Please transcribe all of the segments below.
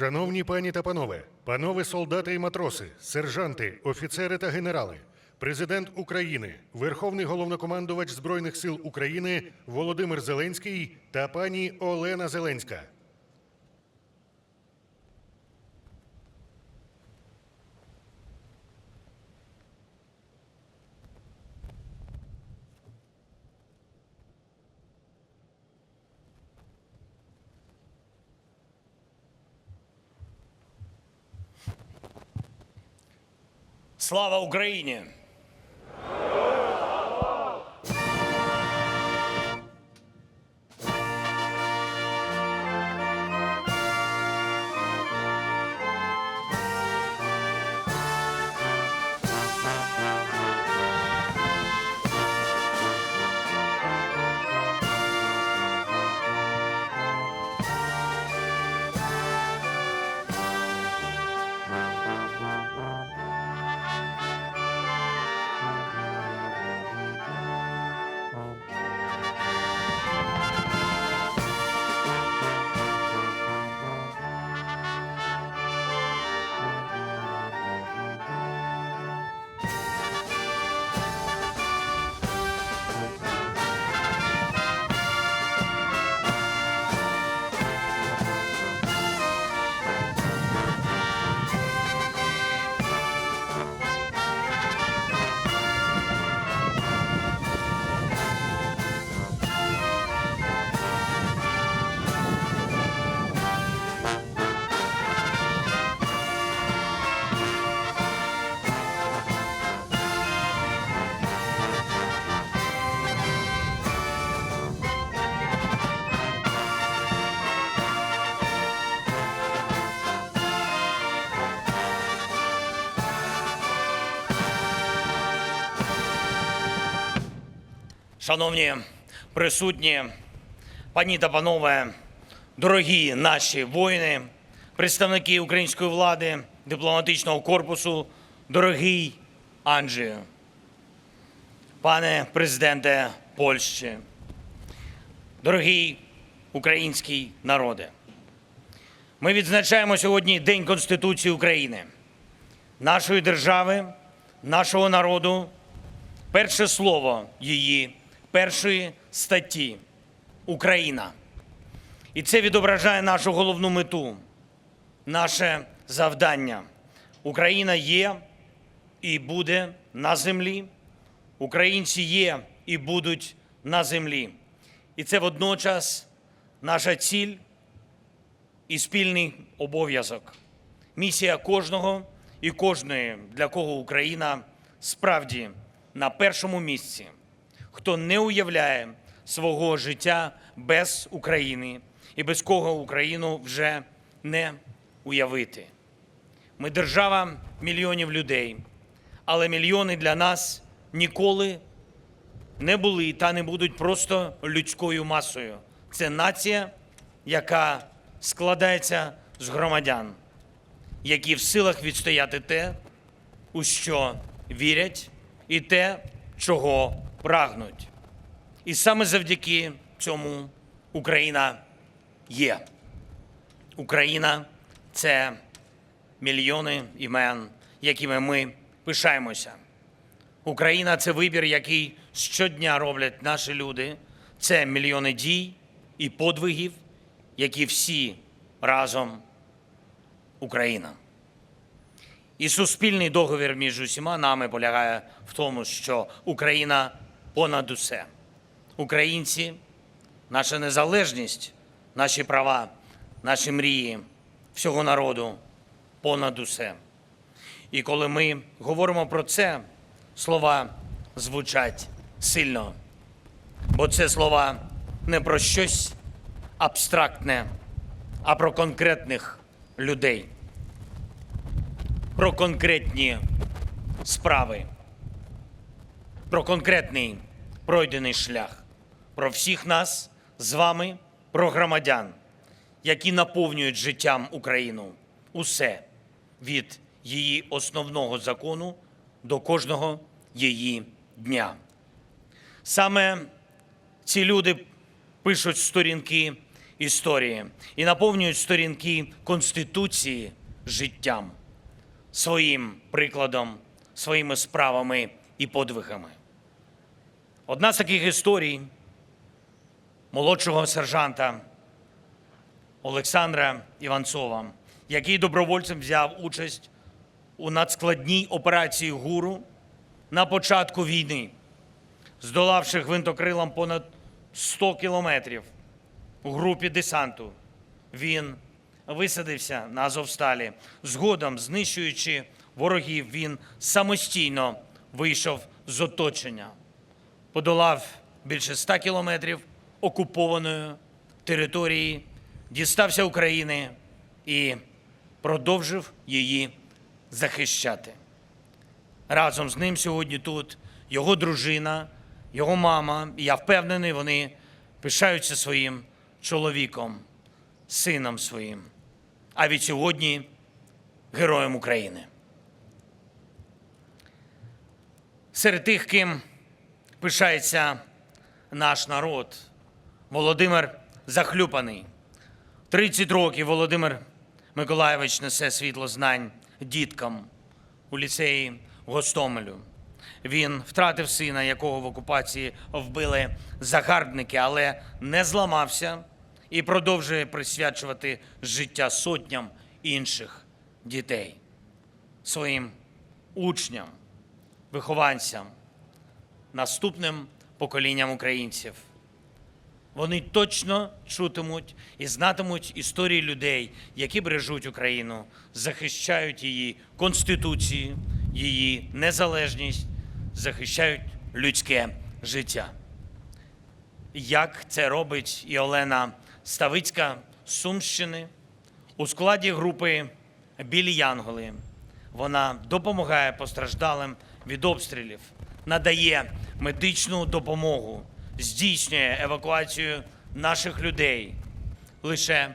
Шановні пані та панове, панове солдати і матроси, сержанти, офіцери та генерали, президент України, Верховний головнокомандувач Збройних сил України Володимир Зеленський та пані Олена Зеленська. Слава Україні! Шановні присутні, пані та панове, дорогі наші воїни, представники української влади, дипломатичного корпусу, дорогий Анджію, пане президенте Польщі, дорогий український народе. Ми відзначаємо сьогодні День Конституції України, нашої держави, нашого народу, перше слово її першої статті Україна. І це відображає нашу головну мету, наше завдання. Україна є і буде на землі. Українці є і будуть на землі. І це водночас наша ціль і спільний обов'язок. Місія кожного і кожної, для кого Україна справді на першому місці. Хто не уявляє свого життя без України і без кого Україну вже не уявити. Ми держава мільйонів людей, але мільйони для нас ніколи не були та не будуть просто людською масою. Це нація, яка складається з громадян, які в силах відстояти те, у що вірять, і те, чого прагнуть. І саме завдяки цьому Україна є. Україна це мільйони імен, якими ми пишаємося. Україна це вибір, який щодня роблять наші люди. Це мільйони дій і подвигів, які всі разом Україна. І суспільний договір між усіма нами полягає в тому, що Україна понад усе. Українці, наша незалежність, наші права, наші мрії, всього народу понад усе. І коли ми говоримо про це, слова звучать сильно, бо це слова не про щось абстрактне, а про конкретних людей, про конкретні справи, про конкретний пройдений шлях, про всіх нас з вами, про громадян, які наповнюють життям Україну усе від її основного закону до кожного її дня. Саме ці люди пишуть сторінки історії і наповнюють сторінки Конституції життям, своїм прикладом, своїми справами і подвигами. Одна з таких історій молодшого сержанта Олександра Іванцова, який добровольцем взяв участь у надскладній операції ГУРу на початку війни, здолавши гвинтокрилом понад 100 кілометрів у групі десанту. Він висадився на Азовсталі. Згодом, знищуючи ворогів, він самостійно вийшов з оточення, подолав більше 100 кілометрів окупованої території, дістався України і продовжив її захищати. Разом з ним сьогодні тут його дружина, його мама. І я впевнений, вони пишаються своїм чоловіком, сином своїм. А від сьогодні героєм України. Серед тих, ким пишається наш народ, Володимир Захлюпаний. 30 років Володимир Миколайович несе світло знань діткам у ліцеї Гостомелю. Він втратив сина, якого в окупації вбили загарбники, але не зламався і продовжує присвячувати життя сотням інших дітей, своїм учням, вихованцям, наступним поколінням українців. Вони точно чутимуть і знатимуть історії людей, які бережуть Україну, захищають її конституцію, її незалежність, захищають людське життя. Як це робить і Олена Ставицька з Сумщини у складі групи Білі Янголи. Вона допомагає постраждалим від обстрілів, надає медичну допомогу, здійснює евакуацію наших людей. Лише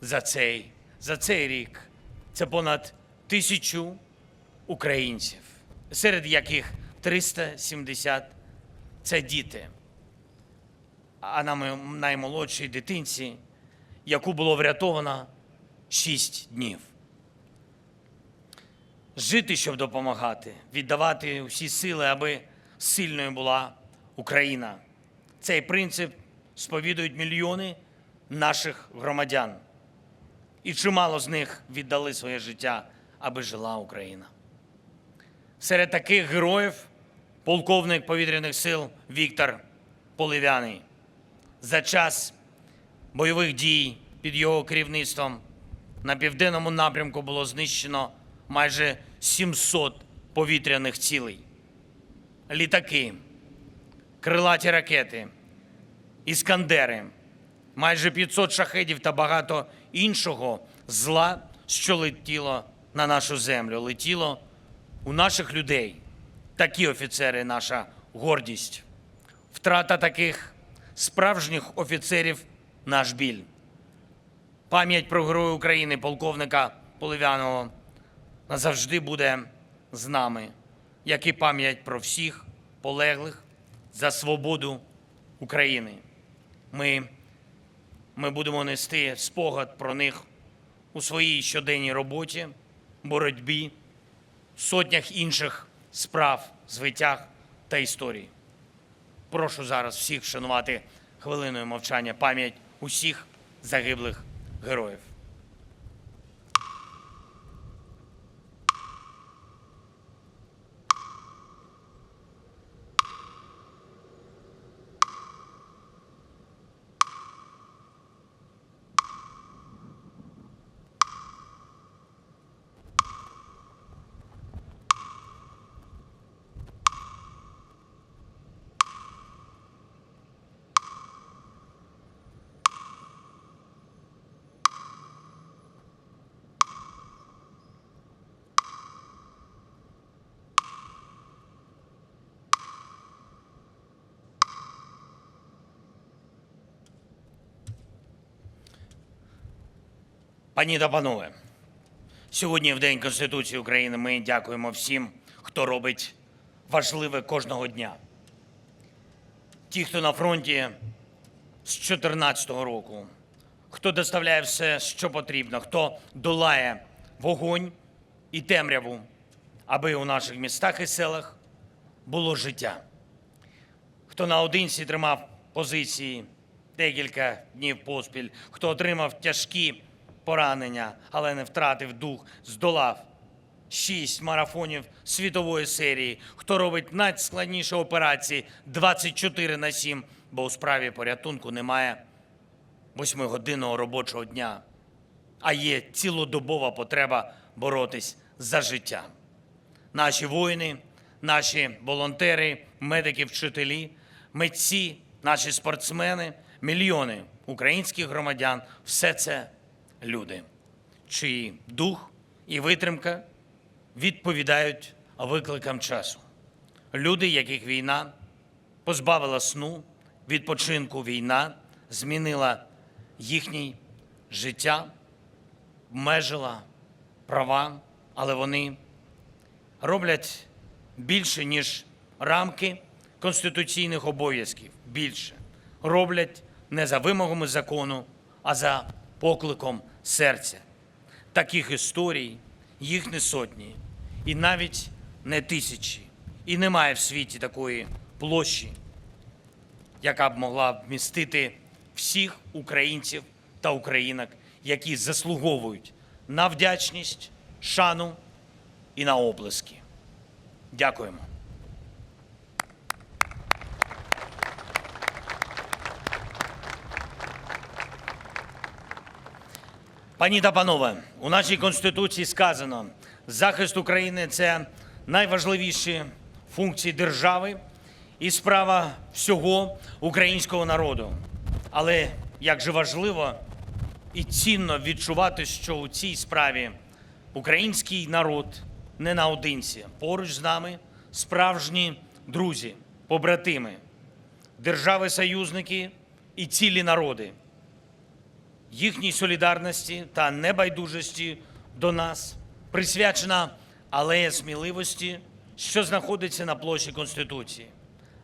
за цей, за цей рік це понад тисячу українців, серед яких 370 – це діти. А на наймолодшій дитинці, яку було врятовано 6 днів. Жити, щоб допомагати, віддавати усі сили, аби сильною була Україна. Цей принцип сповідують мільйони наших громадян. І чимало з них віддали своє життя, аби жила Україна. Серед таких героїв полковник повітряних сил Віктор Поливяний. За час бойових дій під його керівництвом на південному напрямку було знищено майже 700 повітряних цілей. Літаки, крилаті ракети, іскандери, майже 500 шахедів та багато іншого зла, що летіло на нашу землю, летіло у наших людей. Такі офіцери наша гордість. Втрата таких справжніх офіцерів наш біль. Пам'ять про героя України, полковника Поливяного, назавжди буде з нами, як і пам'ять про всіх полеглих за свободу України. Ми, ми будемо нести спогад про них у своїй щоденній роботі, боротьбі, сотнях інших справ, звитяг та історій. Прошу зараз всіх вшанувати хвилиною мовчання пам'ять усіх загиблих героїв. Пані та панове, сьогодні, в День Конституції України, ми дякуємо всім, хто робить важливе кожного дня. Ті, хто на фронті, з 2014 року, хто доставляє все, що потрібно, хто долає вогонь і темряву, аби у наших містах і селах було життя. Хто наодинці тримав позиції декілька днів поспіль, хто отримав тяжкі поранення, але не втратив дух, здолав шість марафонів світової серії, хто робить найскладніші операції? 24 на 7, бо у справі порятунку немає восьмигодинного робочого дня, а є цілодобова потреба боротись за життя. Наші воїни, наші волонтери, медики, вчителі, митці, наші спортсмени, мільйони українських громадян все це люди, чиї дух і витримка відповідають викликам часу. Люди, яких війна позбавила сну, відпочинку війна змінила їхнє життя, обмежила права, але вони роблять більше, ніж рамки конституційних обов'язків. Більше роблять не за вимогами закону, а за покликом серця. Таких історій їх не сотні, і навіть не тисячі. І немає в світі такої площі, яка б могла вмістити всіх українців та українок, які заслуговують на вдячність, шану і на оплески. Дякуємо. Пані та панове, у нашій конституції сказано, захист України це найважливіші функції держави і справа всього українського народу. Але як же важливо і цінно відчувати, що у цій справі український народ не наодинці. Поруч з нами справжні друзі, побратими, держави-союзники і цілі народи. Їхній солідарності та небайдужості до нас присвячена алея сміливості, що знаходиться на площі Конституції.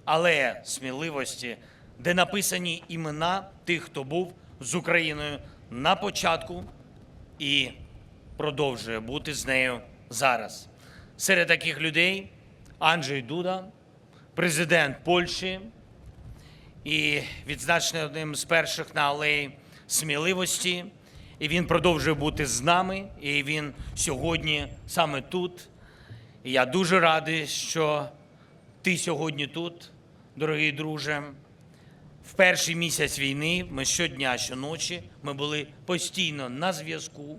Алея сміливості, де написані імена тих, хто був з Україною на початку і продовжує бути з нею зараз. Серед таких людей Анджей Дуда, президент Польщі, і відзначений одним з перших на алеї сміливості. І він продовжує бути з нами, і він сьогодні саме тут. І я дуже радий, що ти сьогодні тут, дорогий друже. В перший місяць війни ми щодня, щоночі, ми були постійно на зв'язку.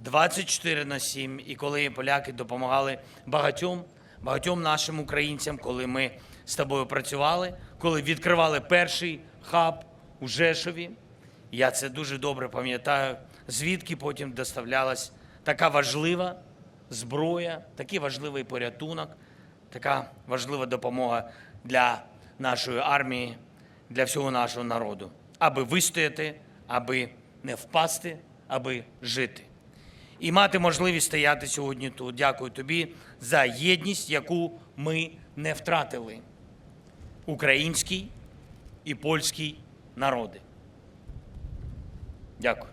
24 на 7. І коли поляки допомагали багатьом, багатьом нашим українцям, коли ми з тобою працювали, коли відкривали перший хаб у Жешові, я це дуже добре пам'ятаю, звідки потім доставлялась така важлива зброя, такий важливий порятунок, така важлива допомога для нашої армії, для всього нашого народу, аби вистояти, аби не впасти, аби жити і мати можливість стояти сьогодні тут. Дякую тобі за єдність, яку ми не втратили. Український і польський народи. Дякую.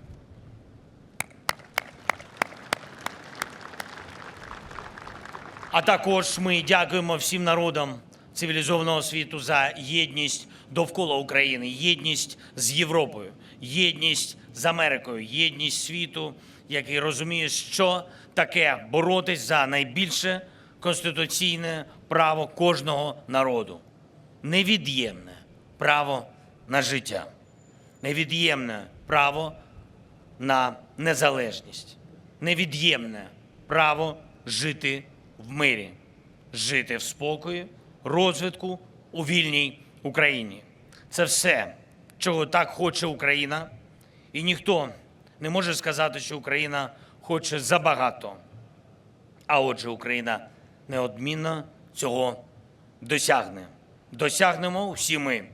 А також ми дякуємо всім народам цивілізованого світу за єдність довкола України, єдність з Європою, єдність з Америкою, єдність світу, який розуміє, що таке боротись за найбільше конституційне право кожного народу, невід'ємне право на життя, невід'ємне право на незалежність, невід'ємне право жити в мирі, жити в спокої, розвитку у вільній Україні. Це все, чого так хоче Україна, і ніхто не може сказати, що Україна хоче забагато. А отже, Україна неодмінно цього досягне. Досягнемо всі ми,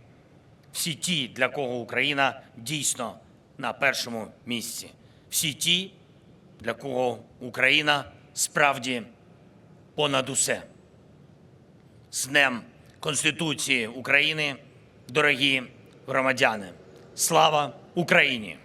всі ті, для кого Україна дійсно на першому місці, всі ті, для кого Україна справді понад усе. З Днем Конституції України, дорогі громадяни. Слава Україні!